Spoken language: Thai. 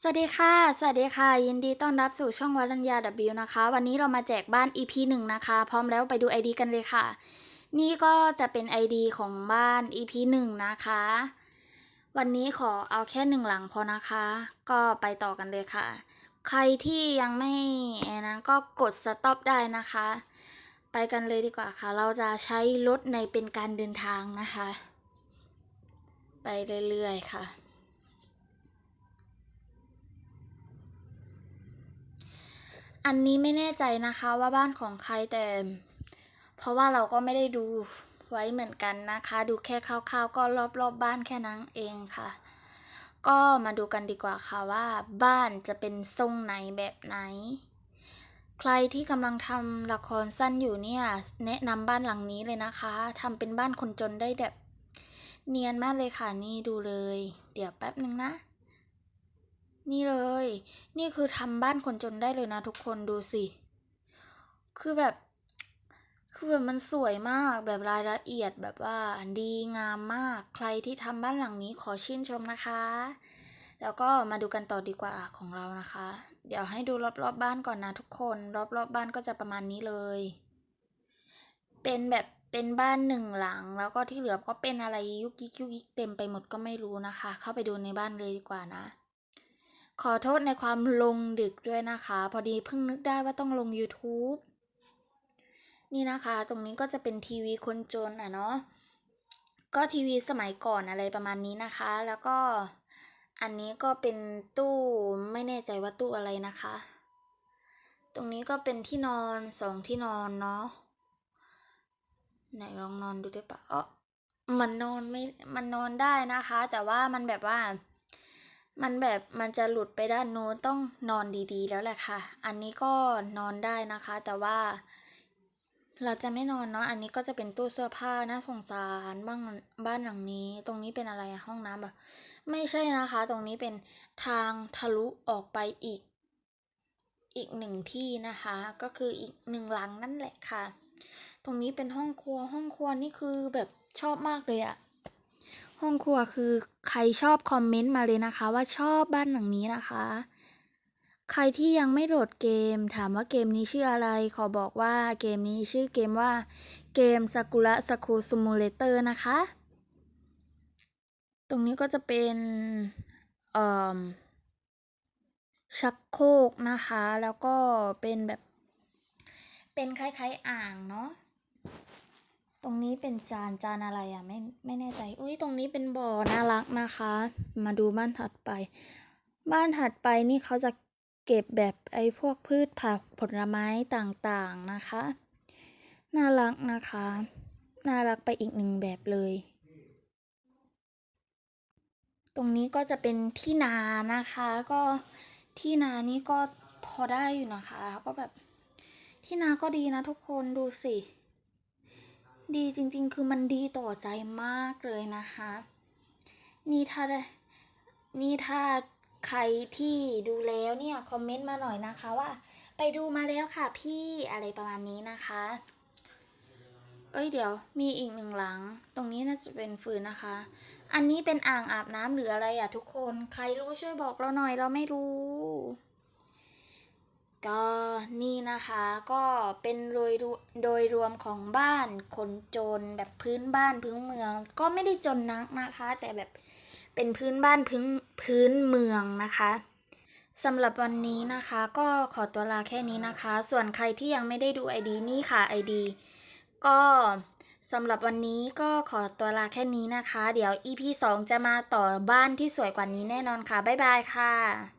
สวัสดีค่ะ สวัสดีค่ะ ยินดีต้อนรับสู่ช่องวัลัญญา W นะคะ วันนี้เรามาแจกบ้าน EP หนึ่งนะคะ พร้อมแล้วไปดู ID กันเลยค่ะ นี่ก็จะเป็น ID ของบ้าน EP หนึ่งนะคะ วันนี้ขอเอาแค่หนึ่งหลังพอนะคะ ก็ไปต่อกันเลยค่ะ ใครที่ยังไม่ไอ้นั้นก็กด stop ได้นะคะ ไปกันเลยดีกว่าค่ะ เราจะใช้รถในเป็นการเดินทางนะคะ ไปเรื่อยๆค่ะ อันนี้ไม่แน่ใจนะคะว่าบ้านของใครแต่ เพราะว่าเราก็ไม่ได้ดูไว้เหมือนกันนะคะ ดูแค่คร่าวๆก็รอบๆบบ้านแค่นั้นเองค่ะ ก็มาดูกันดีกว่าค่ะว่า บ้านจะเป็นทรงไหนแบบไหน ใครที่กำลังทำละครสั้นอยู่เนี่ย แนะนำบ้านหลังนี้เลยนะคะทำเป็นบ้านคนจนได้แบบ เนียนมากเลยค่ะนี่ดูเลย เดี๋ยวแป๊บนึงนะ นี่เลย นี่คือทำบ้านคนจนได้เลยนะทุกคนดูสิ คือแบบ คือแบบมันสวยมากแบบรายละเอียดแบบว่าดีงามมาก ใครที่ทำบ้านหลังนี้ขอชื่นชมนะคะ แล้วก็มาดูกันต่อดีกว่าของเรานะคะ เดี๋ยวให้ดูรอบๆบบ้านก่อนนะทุกคน รอบๆบบ้านก็จะประมาณนี้เลย เป็นแบบเป็นบ้านหนึ่งหลัง แล้วก็ที่เหลือก็เป็นอะไรยุกยิกยุกยิกเต็มไปหมดก็ไม่รู้นะคะ เข้าไปดูในบ้านเลยดีกว่านะ ขอโทษในความลงดึกด้วยนะคะ พอดีเพิ่งนึกได้ว่าต้องลง YouTube นี่นะคะ ตรงนี้ก็จะเป็นทีวีคนจนอะเนาะก็ทีวีสมัยก่อนอะไรประมาณนี้นะคะ แล้วก็อันนี้ก็เป็นตู้ไม่แน่ใจว่าตู้อะไรนะคะ ตรงนี้ก็เป็นที่นอนสองที่นอนเนาะไหนลองนอนดูได้ปะเออมันนอนไม่มันนอนได้นะคะ แต่ว่ามันแบบว่า มันแบบมันจะหลุดไปด้านโน้นต้องนอนดีๆ แล้วแหละค่ะ อันนี้ก็นอนได้นะคะ แต่ว่าเราจะไม่นอนเนาะ อันนี้ก็จะเป็นตู้เสื้อผ้าน่าสงสารบ้างบ้านหลังนี้ ตรงนี้เป็นอะไรห้องน้ำแบบไม่ใช่นะคะ ตรงนี้เป็นทางทะลุออกไปอีก อีกหนึ่งที่นะคะ ก็คืออีกหนึ่งหลังนั่นแหละค่ะ ตรงนี้เป็นห้องครัวห้องครัวนี่คือแบบชอบมากเลยอะ ห้องครัวคือใครชอบคอมเมนต์มาเลยนะคะ ว่าชอบบ้านหลังนี้นะคะ ใครที่ยังไม่โหลดเกม ถามว่าเกมนี้ชื่ออะไร ขอบอกว่าเกมนี้ชื่อเกมว่าเกมซากุระสคูซูมูเลเตอร์นะคะ ตรงนี้ก็จะเป็นเอ่อชักโครกนะคะ แล้วก็เป็นแบบ เป็นคล้ายๆอ่างเนาะ รงนี้เป็นจานจานอะไรอะไม่ไม่แน่ใจ อุ้ยตรงนี้เป็นบ่อน่ารักนะคะ มาดูบ้านถัดไป บ้านถัดไปนี่เขาจะเก็บแบบไอ้พวกพืชผักผลไม้ต่างๆนะคะ น่ารักนะคะ น่ารักไปอีกหนึ่งแบบเลย ตรงนี้ก็จะเป็นที่นานะคะ ก็ที่นานี่ก็พอได้อยู่นะคะ ก็แบบที่นาก็ดีนะทุกคนดูสิ ดีจริงๆ คือมันดีต่อใจมากเลยนะคะ นี่ถ้านี่ถ้าใครที่ดูแล้วเนี่ยคอมเมนต์มาหน่อยนะคะว่า ไปดูมาแล้วค่ะพี่อะไรประมาณนี้นะคะ เอ้ยเดี๋ยวมีอีกหนึ่งหลัง ตรงนี้น่าจะเป็นฟืนนะคะ อันนี้เป็นอ่างอาบน้ำหรืออะไรอะทุกคน ใครรู้ช่วยบอกเราหน่อยเราไม่รู้ ก็นี่นะคะก็เป็นโดยรวโดยรวมของบ้านคนจนแบบพื้นบ้านพื้นเมือง ก็ไม่ได้จนนักนะคะ แต่แบบเป็นพื้นบ้านพื้นพื้นเมืองนะคะสำหรับวันนี้นะคะก็ขอตัวลาแค่นี้นะคะ ส่วนใครที่ยังไม่ได้ดู ID นี่ค่ะ ID ก็สำหรับวันนี้ก็ขอตัวลาแค่นี้นะคะ เดี๋ยว EP 2 จะมาต่อบ้านที่สวยกว่านี้แน่นอนค่ะ บ๊ายบายค่ะ